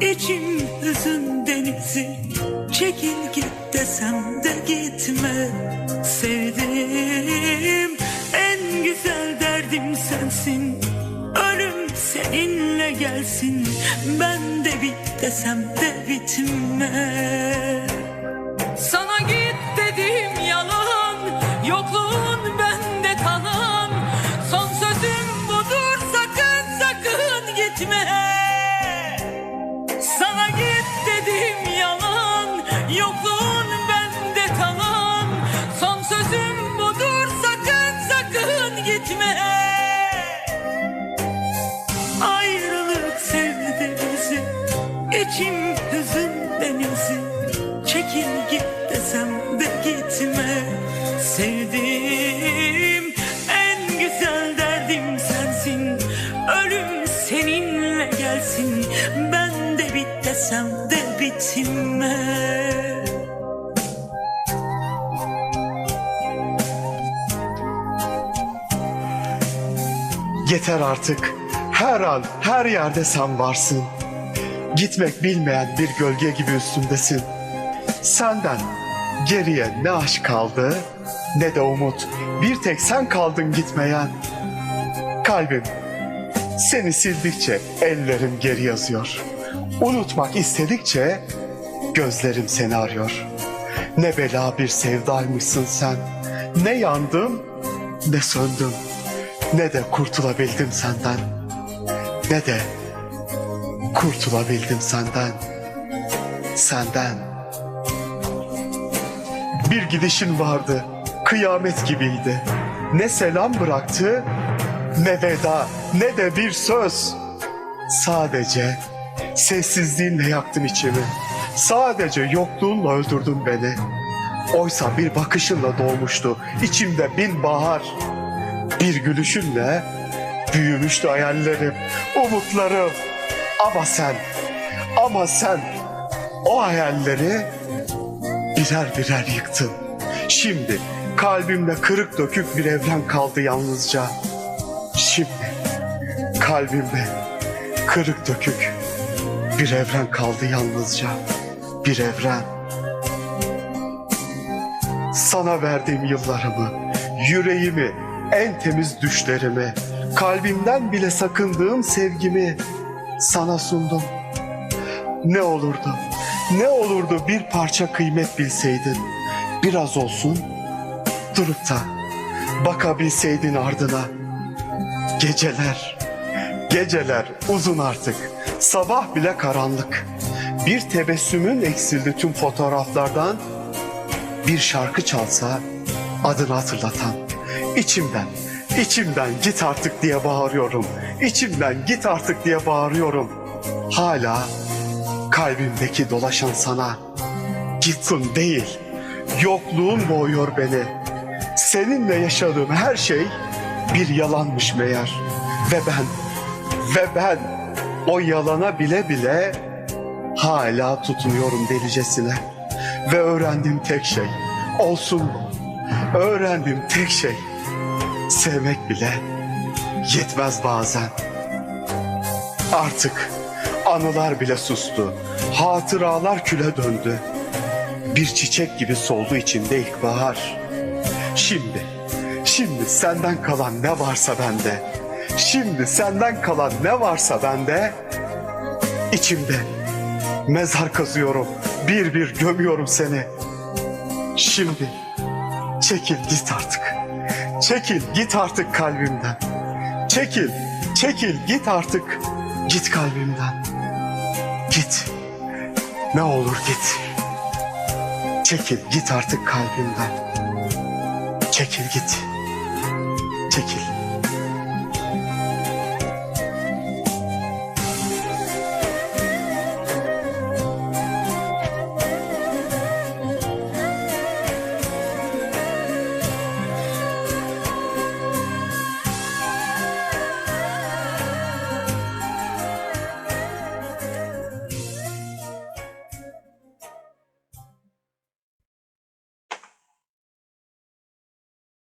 İçim hüzün denizi Çekil git desem de gitme. Sevdim en güzel derdim sensin. Ölüm seninle gelsin. Ben de bit desem de bitme. Sana git dediğim gitme Ayrılık sevdi bizi İçim hüzün denizi Çekil git desem de gitme. Sevdiğim en güzel derdim sensin. Ölüm seninle gelsin. Ben de bit desem de bitme Yeter artık. Her an, her yerde sen varsın. Gitmek bilmeyen bir gölge gibi üstümdesin. Senden geriye ne aşk kaldı ne de umut. Bir tek sen kaldın gitmeyen. Kalbim seni sildikçe ellerim geri yazıyor. Unutmak istedikçe gözlerim seni arıyor. Ne bela bir sevdaymışsın sen. Ne yandım ne söndüm. Ne de kurtulabildim senden. Ne de kurtulabildim senden. Senden. Bir gidişin vardı. Kıyamet gibiydi. Ne selam bıraktı, ne veda, ne de bir söz. Sadece sessizliğinle yaktın içimi. Sadece yokluğunla öldürdün beni. Oysa bir bakışınla doğmuştu içimde bin bahar. Bir gülüşünle büyümüştü hayallerim, umutlarım. Ama sen, ama sen o hayalleri birer birer yıktın. Şimdi kalbimde kırık dökük bir evren kaldı yalnızca. Şimdi kalbimde kırık dökük bir evren kaldı yalnızca. Bir evren. Sana verdiğim yıllarımı, yüreğimi, en temiz düşlerimi, kalbimden bile sakındığım sevgimi sana sundum. Ne olurdu, ne olurdu bir parça kıymet bilseydin, biraz olsun durup da bakabilseydin ardına. Geceler, geceler uzun artık, sabah bile karanlık. Bir tebessümün eksildi tüm fotoğraflardan, bir şarkı çalsa adını hatırlatan içimden içimden git artık diye bağırıyorum. İçimden git artık diye bağırıyorum. Hala kalbimdeki dolaşan sana gitsin değil yokluğun boğuyor beni. Seninle yaşadığım her şey bir yalanmış meğer. Ve ben ve ben o yalana bile bile hala tutunuyorum delicesine. Ve öğrendiğim tek şey olsun mu? Öğrendiğim tek şey sevmek bile yetmez bazen. Artık anılar bile sustu. Hatıralar küle döndü. Bir çiçek gibi soldu içimde ilkbahar. Şimdi, şimdi senden kalan ne varsa bende. Şimdi senden kalan ne varsa bende. içimde mezar kazıyorum. Bir bir gömüyorum seni. Şimdi çekil git artık. Çekil git artık kalbimden. Çekil, çekil git artık. Git kalbimden. Git. Ne olur git. Çekil git artık kalbimden. Çekil git. Çekil.